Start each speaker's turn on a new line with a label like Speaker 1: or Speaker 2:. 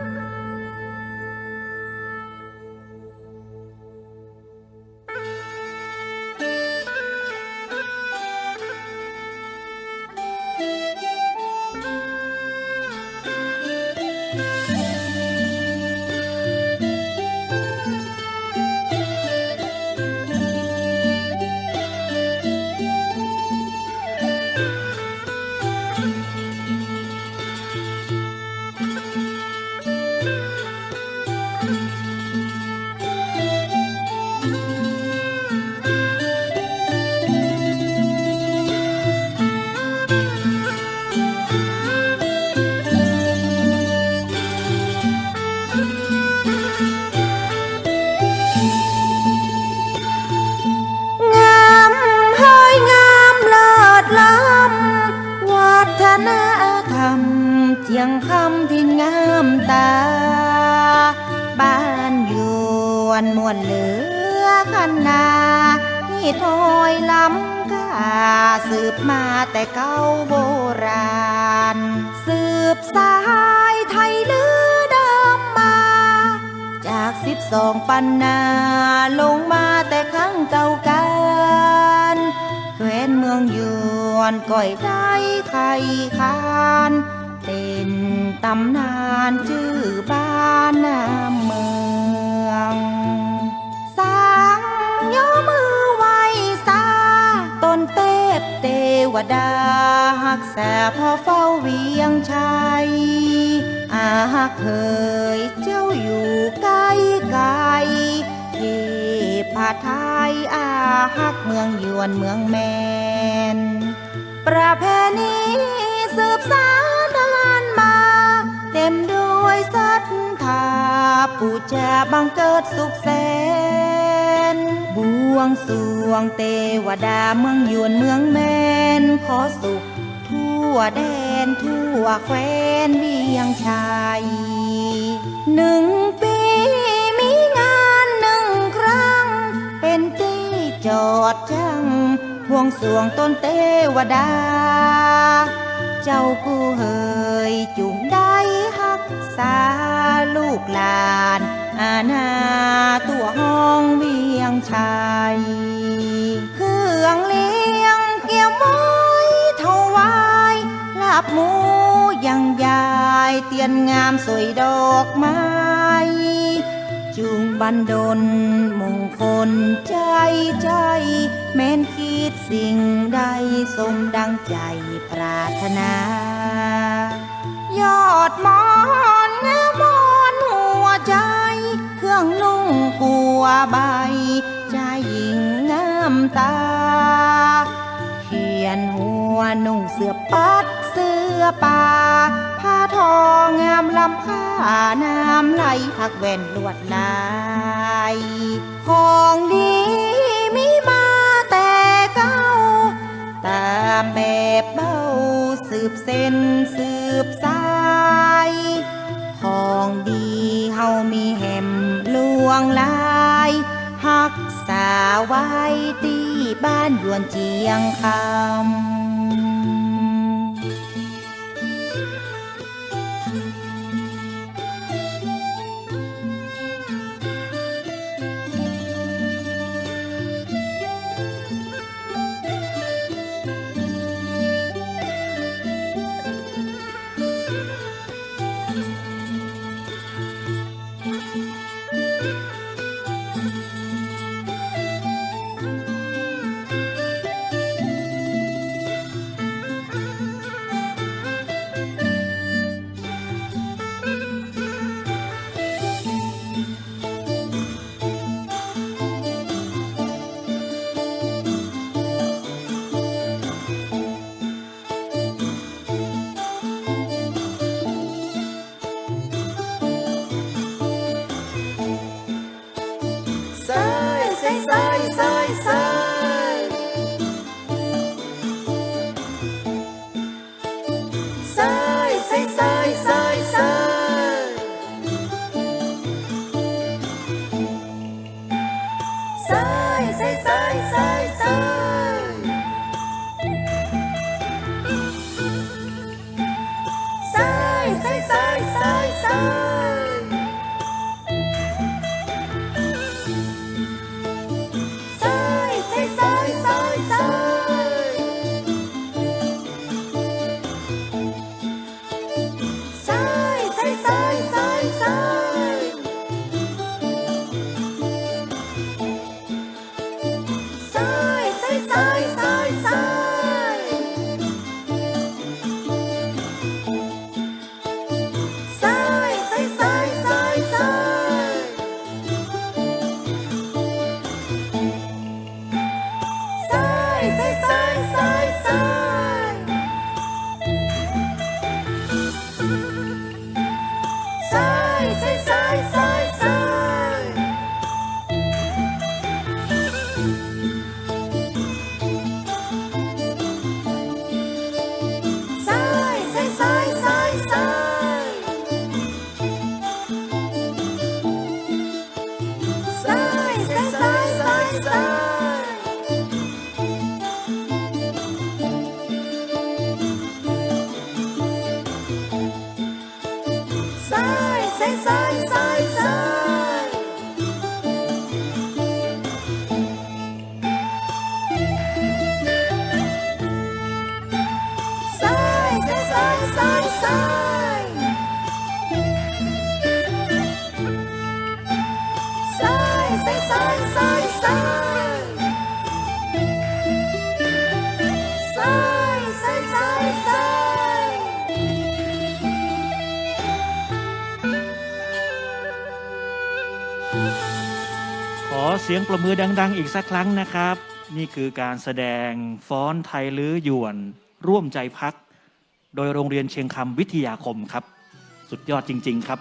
Speaker 1: Thank you. ยงคำที่งามตา บ้านยวนมวนเหลือคันนาที่ถอยล้ำกาสืบมาแต่เก่าโบราณ สืบสายไทยลือเดิมมา จากสิบสองปันนาลงมาแต่ครั้งเก่ากัน แวนเมืองยวนก่อยได้ไทยคานเป็นตำนานชื่อบ้านนาเมืองสร้างย่อมือไหวสาต้นเทพเทวดาหักษาพ่อเฝ้าเวียงชัยอาหักเคยเจ้าอยู่ไกลไกล ที่ผาไทยอาหักเมืองยวนเมืองแมน ประเพณีสืบสานานมา เต็มด้วยศรัทธาปู่จาบังเกิดสุขแสนบวงสรวงเทวดาเมืองยวนเมืองแมน ขอสุขทั่วแดนทั่วแคว้นเวียงชัยหนึ่งปี จอดจังห่วงสวงต้นเทวดา เจ้ากูเฮยจุงได้หักษาลูกหลานอาณาตัวห้องเวียงชัยเครื่องเลี้ยงเกี่ยวม้อยถวายลาบหมูยังยายเตียนงามสวยดอกไม้ จูงบันดลมงคลใจใจ แม้นคิดสิ่งใดสมดังใจปรารถนา ยอดมอนเงามมอนหัวใจ เครื่องนุ่งกัวใบใจหญิงงามตา เขียนหัวนุ่งเสื้อปัดเสื้อป่า ทองงามลำค่าน้ำไหลหักแว่นลวดลายของดีมีมาแต่เก้า ตามแบบเบ้าสืบเส้นสืบสายของดีเฮามีแหมลวงลายหักษาไว้ที่บ้านยวนเจียงคำ sai, sai, sai, sai.
Speaker 2: ขอเสียงประมือดัง ๆ อีกสักครั้งนะครับ นี่คือการแสดงฟ้อนไทยลื้อหยวน ร่วมใจพัก โดยโรงเรียนเชียงคำวิทยาคมครับ สุดยอดจริง ๆ ครับ